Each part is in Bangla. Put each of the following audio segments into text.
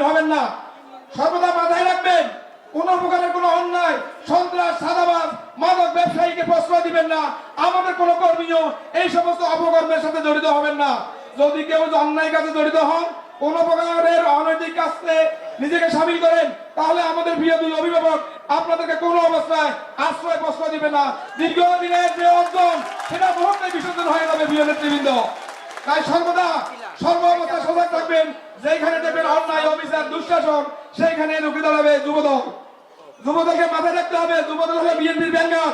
কর্মী হবেন না। সর্বদা মাথায় রাখবেন, কোন প্রকারের কোনো অন্যায়, সন্ত্রাস, সাদাবাজ, মাদক ব্যবসায়ীকে প্রশ্রয় দিবেন না। আমাদের কোনো কর্মীও এই সমস্ত অপকর্মের সাথে জড়িত হবেন না। যদি কেউ অন্যায় কাজে জড়িত হন, কোন প্রকারের অনৈতিক কাজে নিজেকে সামিল করেন, তাহলে আমাদের প্রিয় দুই অভিভাবক আপনাদেরকে কোনো অবস্থায় আশ্রয় প্রশ্রয় দিবে না। দীর্ঘদিনের যে অর্জন, সেটা মুহূর্তে বিসর্জন হয়ে যাবে প্রিয় নেতৃবৃন্দ। তাই সর্বদা সর্ব অবস্থায় সজাগ থাকবেন। যেখানে দেখবেন অন্যায় অফিসার দুঃশাসন, সেইখানে রুখে দাঁড়াবে যুবদল। যুবদলকে মাথায় রাখতে হবে। যুবদল হলো বিএনপির ব্যাঙ্গার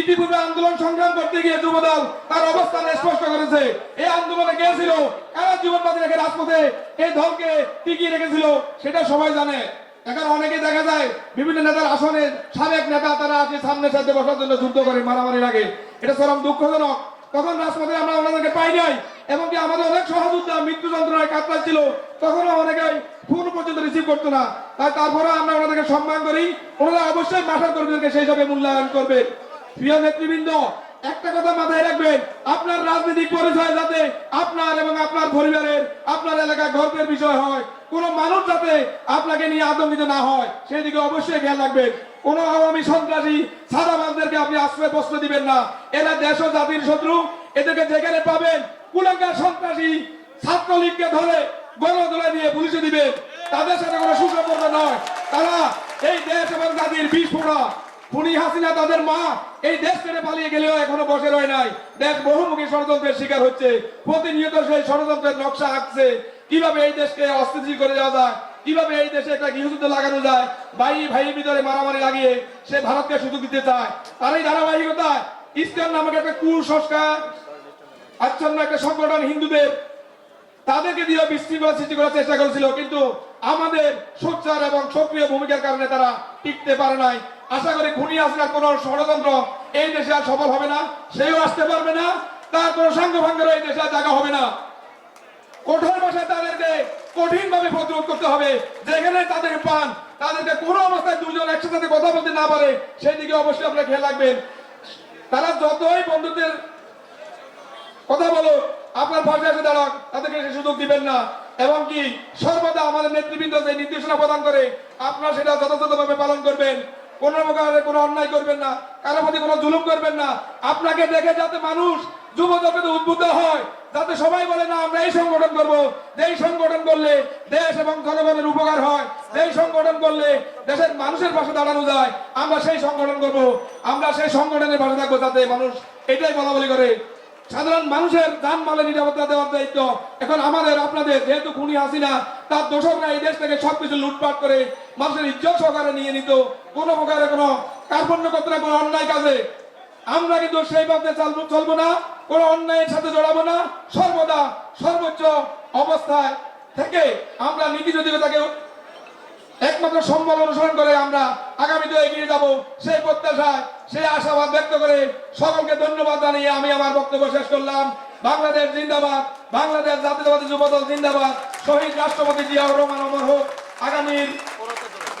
ইতিপূর্বে আন্দোলন সংগ্রাম করতে গিয়ে যুবদল তার অবস্থান স্পষ্ট করেছে। এই আন্দোলনে কে ছিল? কারা জীবন বাজি রেখে রাজপথে এই দলকে টিকিয়ে রেখেছিল, সেটা সবাই জানে। এখন অনেকে দেখা যায়, বিভিন্ন নেতার আসনে সাবেক নেতা, তারা আছে সামনে সাথে বসার জন্য যুদ্ধ করে মারামারি লাগে এটা চরম দুঃখজনক। তখন রাজপথে আমরা ওনাদেরকে পাই নাই, এমনকি আমাদের অনেক সহযোদ্ধা মৃত্যু যন্ত্রণায় কাতরাচ্ছিল। তখনও অনেকে খুন পর্যন্ত রিসিভ করতো না। তাই তারপরে আমরা ওনাদেরকে সম্মান করি। ওনারা অবশ্যই মাঠার কর্মীদেরকে সেই হিসাবে মূল্যায়ন করবে। প্রিয় নেতৃবৃন্দ একটা কথা মাথায় রাখবেন, আপনার রাজনৈতিক পরিচয় যাতে আপনার এবং আপনার পরিবারের, আপনার এলাকায় গর্বের বিষয় হয়, কোন মানুষ যাতে আপনাকে নিয়ে আতঙ্কিত না হয়, সেই দিকে অবশ্যই খেয়াল রাখবেন। কোন আওয়ামী সন্ত্রাসী সাদাবাজদেরকে আপনি আশ্রয় প্রশ্ন দিবেন না। এরা দেশ জাতির শত্রু, এদেরকে যেখানে পাবেন, কুলাঙ্গার সন্ত্রাসী ছাত্রলীগকে ধরে গণদোলা দিয়ে পুলিশে দিবেন। তাদের সাথে কোনো সুসম্পর্ক নয়। তারা এই দেশ এবং জাতির বিষ ফোড়া খুনি হাসিনা তাদের মা এই দেশ ছেড়ে পালিয়ে গেলেও এখনও বসে রয় নাই। দেশ বহুমুখী ষড়যন্ত্রের শিকার হচ্ছে। প্রতিনিয়ত সেই ষড়যন্ত্রের নকশা আঁকছে। কীভাবে এই দেশকে অস্থিতিশীল করে যাওয়া যায়? কীভাবে এই দেশে একটা গৃহযুদ্ধ লাগানো যায়? ভাই ভাই ভিতরে মারামারি লাগিয়ে সে ভারতকে সুযোগ দিতে চায়। তার এই ধারাবাহিকতায় ইসলাম নামক একটা কুসংস্কার, আচ্ছন্ন একটা সংগঠন হিন্দুদের তাদেরকে দিয়ে বিশৃঙ্খলা সৃষ্টি করার চেষ্টা করেছিল, কিন্তু আমাদের সোচ্চার এবং সক্রিয় ভূমিকার কারণে তারা টিকতে পারে নাই। আশা করি খুনি আসলার কোন ষড়যন্ত্র এই দেশে আর সফল হবে না, সেও আসতে পারবে না, তার কোন সাঙ্গ ভাঙ্গের এই দেশে আর জায়গা হবে না। কঠোর ভাষায় তাদেরকে কঠিন ভাবে প্রতিরোধ করতে হবে, যেখানে তাদের পান তাদেরকে কোনো অবস্থায় দুজন একসাথে কথা বলতে না পারে সেই দিকে অবশ্যই আপনারা খেয়াল রাখবেন। তারা যতই বন্ধুদের কথা বলো আপনার পাশে এসে দাঁড়াক তাদেরকে সে সুযোগ দিবেন না। এবং কি, সর্বদা আমাদের নেতৃবৃন্দ যে নির্দেশনা প্রদান করে, আপনারা সেটা যথাযথভাবে পালন করবেন। কোন প্রকারের কোনো অন্যায় করবেন না, কারও প্রতি কোনো জুলুম করবেন না। আপনাকে দেখে যাতে মানুষ যুব জগতে উদ্বুদ্ধ হয়, যাতে সবাই বলে, না, আমরা এই সংগঠন করব। এই সংগঠন করলে দেশ এবং জনগণের উপকার হয় এই সংগঠন করলে দেশের মানুষের পাশে দাঁড়ানো যায়, আমরা সেই সংগঠন করব। আমরা সেই সংগঠনের পাশে থাকব যাতে মানুষ এটাই বলা বলি করে। সাধারণ মানুষের যান মালের নিরাপত্তা দেওয়ার দায়িত্ব। এখন আমাদের, আপনাদের, যেহেতু খুনি হাসিনা, তার দোষকরা এই দেশ থেকে সবকিছু লুটপাট করে মানুষের ইজ্জত সহকারে নিয়ে নিত। কোনো প্রকারে কোনো কার্পণ্য করতে না কোনো অন্যায় কাজে। আমরা কিন্তু সেই পথে চলবো না, কোনো অন্যায়ের সাথে জড়াবো না। সর্বদা সর্বোচ্চ অবস্থায় থেকে আমরা নীতি নৈতিকতাকে একমাত্র সম্বল অনুসরণ করে আমরা আগামীতে এগিয়ে যাব। সেই প্রত্যাশায়, সেই আশাবাদ ব্যক্ত করে সকলকে ধন্যবাদ জানিয়ে আমি আমার বক্তব্য শেষ করলাম। বাংলাদেশ জিন্দাবাদ, বাংলাদেশ জাতীয়তাবাদী যুবদল জিন্দাবাদ, শহীদ রাষ্ট্রপতি জিয়াউর রহমান অমর হোক। আগামীর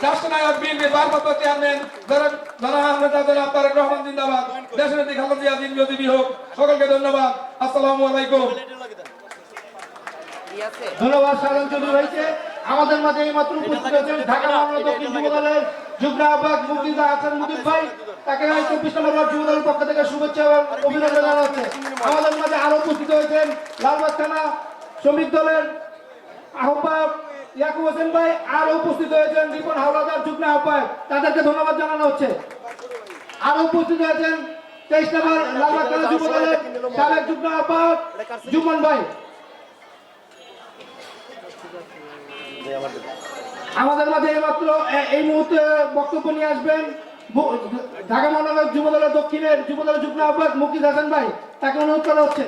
রাষ্ট্রনায়ক বিএনপির ভারপ্রাপ্ত চেয়ারম্যান যারা যারা আমরা তারেক রহমান জিন্দাবাদ, দেশনেত্রী খালেদা জিয়া জ্যোতি হোক। সকলকে ধন্যবাদ। আসসালামু আলাইকুম। ধন্যবাদ সাধন চৌধুরী ভাইকে। আমাদের মাঝে এই মাত্র উপস্থিত হয়েছেন ঢাকা মহানগর দক্ষিণ যুব দলের যুগ্ম আহ্বায়ক মুক্তিদা হাসান মুজিব ভাই তাকে চব্বিশ নম্বর ওয়ার্ড যুব দলের পক্ষ থেকে শুভেচ্ছা এবং অভিনন্দন জানানো হচ্ছে আমাদের মাঝে আরও উপস্থিত হয়েছেন লালবাগ থানা শ্রমিক দলের আহ্বায়ক ইয়াকুব হোসেন ভাই আর উপস্থিত হয়েছেন রিপন হাওলাদার যুগ্ম আহ্বায়ক তাদেরকে ধন্যবাদ জানানো হচ্ছে। আরও উপস্থিত হয়েছেন তেইশ নম্বর লালবাগ থানা যুব দলের সাবেক যুগ্ম আহ্বায়ক জুমন ভাই। আমাদের মাঝে এইমাত্র এই মুহূর্তে বক্তব্য নিয়ে আসবেন ঢাকা মহানগর যুবদলের দক্ষিণের যুবদলের যুগ্ম আহ্বায়ক মুকিদ হাসান ভাই। তাকে অনুরোধ করা হচ্ছে।